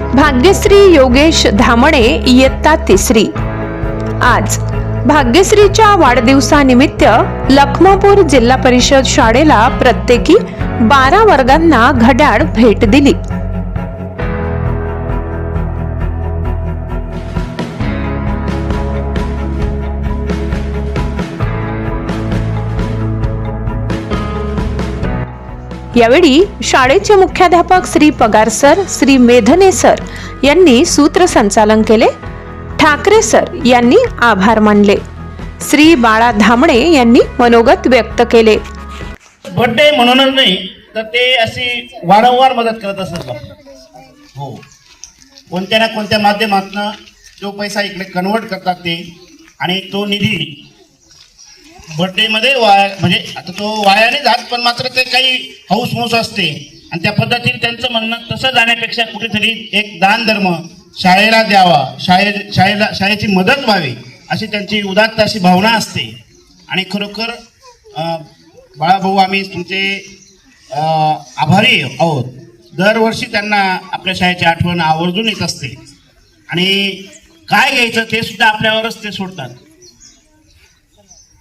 भाग्यश्री योगेश धामणे इयत्ता तिसरी. आज भाग्यश्रीच्या वाढदिवसानिमित्त लखमापूर जिल्हा परिषद शाळेला प्रत्येकी बारा वर्गांना घड्याळ भेट दिली. यावेळी शाळेचे मुख्याध्यापक श्री पगार सर श्री मेधने सर यांनी सूत्रसंचालन केले. ठाकरे सर यांनी आभार मानले. श्री बाळा धामणे यांनी मनोगत व्यक्त केले. बर्थडे म्हणूनच नाही तर ते अशी वारंवार मदत करत असत हो. कोणत्या ना कोणत्या माध्यमातून जो पैसा इकडे कन्वर्ट करतात ते आणि तो निधी बर्थडेमध्ये वाया म्हणजे आता तो वायाने जात पण मात्र ते काही हौस मौस असते. आणि त्या पद्धतीने त्यांचं म्हणणं तसं जाण्यापेक्षा कुठेतरी एक दान धर्म शाळेला द्यावा शाळे शाळेला शाळेची मदत व्हावी अशी त्यांची उदात्त अशी भावना असते. आणि खरोखर बाळाभाऊ आम्ही तुमचे आभारी आहोत. दरवर्षी त्यांना आपल्या शाळेची आठवण आवर्जून येत असते. आणि काय घ्यायचं ते सुद्धा आपल्यावरच ते सोडतात.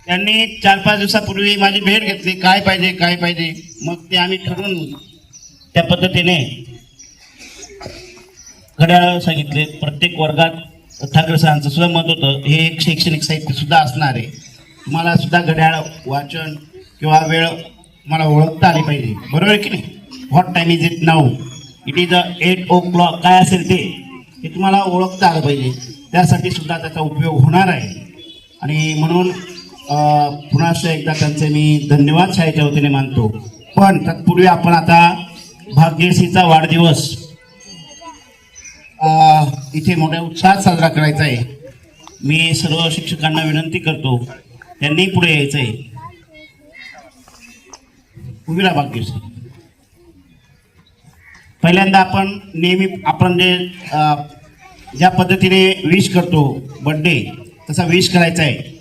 त्यांनी चार पाच दिवसापूर्वी माझी भेट घेतली. काय पाहिजे काय पाहिजे? मग ते आम्ही ठरवून त्या पद्धतीने घड्याळ सांगितले. प्रत्येक वर्गात ठाकरे सरांचं सुद्धा मत होतं. हे एक शैक्षणिक साहित्य सुद्धा असणार. आहे तुम्हाला सुद्धा घड्याळ वाचन किंवा वेळ मला ओळखता आली पाहिजे. बरोबर आहे की नाही? What time is it now it is a eight o'clock काय असेल ते हे तुम्हाला ओळखता आलं पाहिजे. त्यासाठी सुद्धा त्याचा उपयोग होणार आहे. आणि म्हणून पुन्हा एकदा त्यांचे मी धन्यवाद शाळेच्या वतीने मानतो. पण तत्पूर्वी आपण आता भाग्यश्रीचा वाढदिवस इथे मोठ्या उत्साहात साजरा करायचा आहे. मी सर्व शिक्षकांना विनंती करतो त्यांनी पुढे यायचं आहे. उभी भाग्यश्री. पहिल्यांदा आपण नेहमी आपण जे ज्या पद्धतीने विश करतो बड्डे तसा विश करायचा आहे.